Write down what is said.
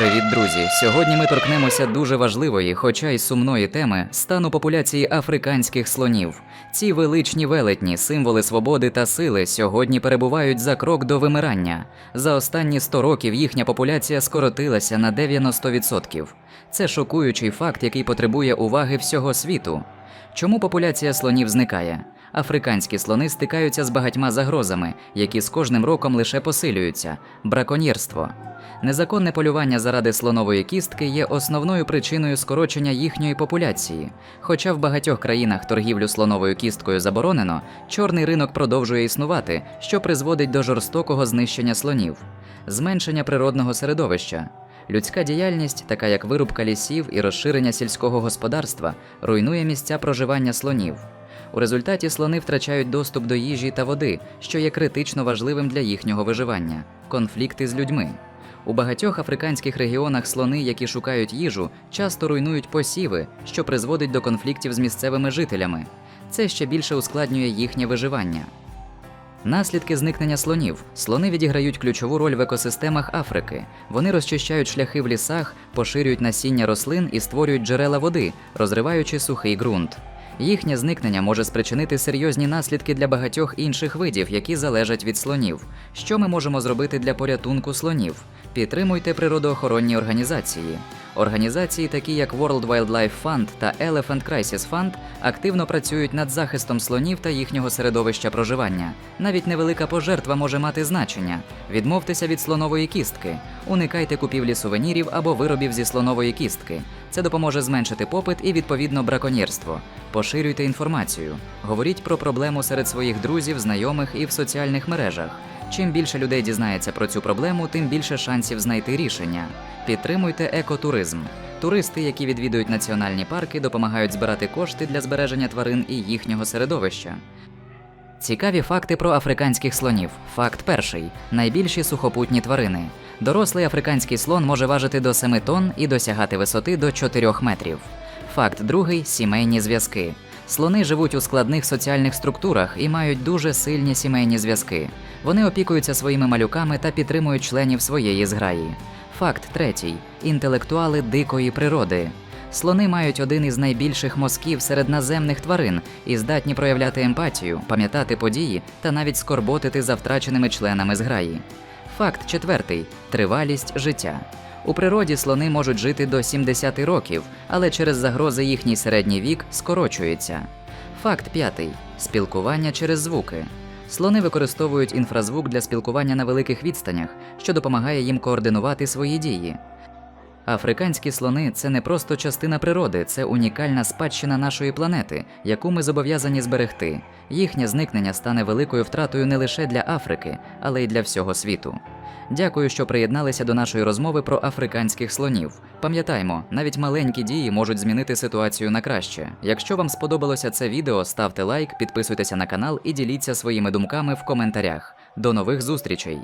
Привіт, друзі! Сьогодні ми торкнемося дуже важливої, хоча й сумної теми стану популяції африканських слонів. Ці величні велетні, символи свободи та сили сьогодні перебувають за крок до вимирання. За останні 100 років їхня популяція скоротилася на 90%. Це шокуючий факт, який потребує уваги всього світу. Чому популяція слонів зникає? Африканські слони стикаються з багатьма загрозами, які з кожним роком лише посилюються браконьєрство. Незаконне полювання заради слонової кістки є основною причиною скорочення їхньої популяції. Хоча в багатьох країнах торгівлю слоновою кісткою заборонено, чорний ринок продовжує існувати, що призводить до жорстокого знищення слонів, зменшення природного середовища. Людська діяльність, така як вирубка лісів і розширення сільського господарства, руйнує місця проживання слонів. У результаті слони втрачають доступ до їжі та води, що є критично важливим для їхнього виживання, конфлікти з людьми. У багатьох африканських регіонах слони, які шукають їжу, часто руйнують посіви, що призводить до конфліктів з місцевими жителями. Це ще більше ускладнює їхнє виживання. Наслідки зникнення слонів. Слони відіграють ключову роль в екосистемах Африки. Вони розчищають шляхи в лісах, поширюють насіння рослин і створюють джерела води, розриваючи сухий ґрунт. Їхнє зникнення може спричинити серйозні наслідки для багатьох інших видів, які залежать від слонів. Що ми можемо зробити для порятунку слонів? Підтримуйте природоохоронні організації. Організації, такі як World Wildlife Fund та Elephant Crisis Fund, активно працюють над захистом слонів та їхнього середовища проживання. Навіть невелика пожертва може мати значення. Відмовтеся від слонової кістки, уникайте купівлі сувенірів або виробів зі слонової кістки. Це допоможе зменшити попит і відповідно браконьєрство. Поширюйте інформацію, говоріть про проблему серед своїх друзів, знайомих і в соціальних мережах. Чим більше людей дізнається про цю проблему, тим більше шансів знайти рішення. Підтримуйте екотуризм. Туристи, які відвідують національні парки, допомагають збирати кошти для збереження тварин і їхнього середовища. Цікаві факти про африканських слонів. Факт перший: найбільші сухопутні тварини. Дорослий африканський слон може важити до 7 тонн і досягати висоти до 4 метрів. Факт другий сімейні зв'язки. Слони живуть у складних соціальних структурах і мають дуже сильні сімейні зв'язки. Вони опікуються своїми малюками та підтримують членів своєї зграї. Факт третій інтелектуали дикої природи. Слони мають один із найбільших мозків серед наземних тварин і здатні проявляти емпатію, пам'ятати події та навіть скорботити за втраченими членами зграї. Факт четвертий тривалість життя. У природі слони можуть жити до 70 років, але через загрози їхній середній вік скорочується. Факт п'ятий спілкування через звуки. Слони використовують інфразвук для спілкування на великих відстанях, що допомагає їм координувати свої дії. Африканські слони це не просто частина природи, це унікальна спадщина нашої планети, яку ми зобов'язані зберегти. Їхнє зникнення стане великою втратою не лише для Африки, але й для всього світу. Дякую, що приєдналися до нашої розмови про африканських слонів. Пам'ятаймо, навіть маленькі дії можуть змінити ситуацію на краще. Якщо вам сподобалося це відео, ставте лайк, підписуйтеся на канал і діліться своїми думками в коментарях. До нових зустрічей!